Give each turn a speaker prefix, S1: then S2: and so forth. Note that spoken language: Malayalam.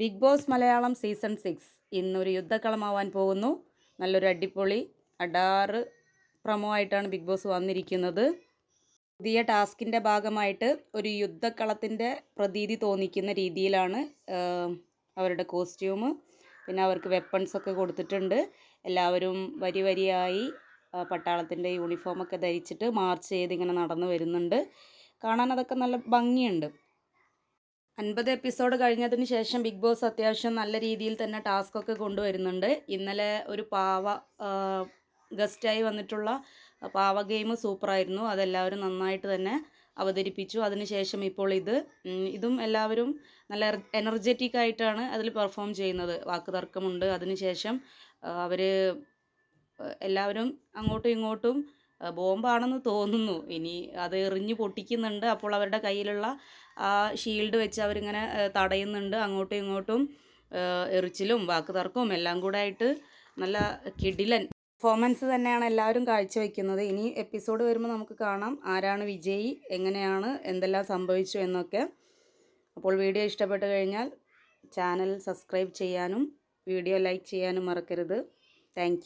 S1: Big Boss Malayalam season six ഇന്നൊരു യുദ്ധക്കളമാവാൻ പോകുന്നു. നല്ലൊരു അടിപൊളി അഡാറ് പ്രമോ ആയിട്ടാണ് ബിഗ് ബോസ് വന്നിരിക്കുന്നത്. പുതിയ ടാസ്കിന്റെ ഭാഗമായിട്ട് ഒരു യുദ്ധക്കളത്തിന്റെ പ്രതീതി തോന്നിക്കുന്ന രീതിയിലാണ് അവരുടെ കോസ്റ്റ്യൂം. പിന്നെ അവർക്ക് വെപ്പൺസ് ഒക്കെ കൊടുത്തിട്ടുണ്ട്. എല്ലാവരും വരി വരിയായി പട്ടാളത്തിന്റെ യൂണിഫോമൊക്കെ ധരിച്ചിട്ട് മാർച്ച് ചെയ്ത് ഇങ്ങനെ നടന്നു വരുന്നുണ്ട്. കാണാൻ അതൊക്കെ നല്ല ഭംഗിയുണ്ട്. അൻപത് എപ്പിസോഡ് കഴിഞ്ഞതിന് ശേഷം ബിഗ് ബോസ് അത്യാവശ്യം നല്ല രീതിയിൽ തന്നെ ടാസ്ക് ഒക്കെ കൊണ്ടുവരുന്നുണ്ട്. ഇന്നലെ ഒരു പാവ ഗസ്റ്റായി വന്നിട്ടുള്ള പാവ ഗെയിം സൂപ്പറായിരുന്നു അതെല്ലാവരും നന്നായിട്ട് തന്നെ അവതരിപ്പിച്ചു. അതിനുശേഷം ഇപ്പോൾ ഇത് ഇതും എല്ലാവരും നല്ല എനർജറ്റിക് ആയിട്ടാണ് അതിൽ പെർഫോം ചെയ്യുന്നത്. വാക്ക് തർക്കമുണ്ട്. അതിനുശേഷം അവർ എല്ലാവരും അങ്ങോട്ടും ഇങ്ങോട്ടും ബോംബാണെന്ന് തോന്നുന്നു. ഇനി അത് എറിഞ്ഞ് പൊട്ടിക്കുന്നുണ്ട്. അപ്പോൾ അവരുടെ കയ്യിലുള്ള ആ ഷീൽഡ് വെച്ച് അവരിങ്ങനെ തടയുന്നുണ്ട്. അങ്ങോട്ടും ഇങ്ങോട്ടും എറിച്ചിലും വാക്ക് തർക്കവും എല്ലാം കൂടെ ആയിട്ട് നല്ല കിടിലൻ പെർഫോമൻസ് തന്നെയാണ് എല്ലാവരും കാഴ്ചവെക്കുന്നത്. ഇനി എപ്പിസോഡ് വരുമ്പോൾ നമുക്ക് കാണാം. ആരാണ് വിജയി? എങ്ങനെയാണ്? എന്തെല്ലാം സംഭവിച്ചു എന്നൊക്കെ. അപ്പോൾ വീഡിയോ ഇഷ്ടപ്പെട്ട് കഴിഞ്ഞാൽ ചാനൽ സബ്സ്ക്രൈബ് ചെയ്യാനും വീഡിയോ ലൈക്ക് ചെയ്യാനും മറക്കരുത്. താങ്ക്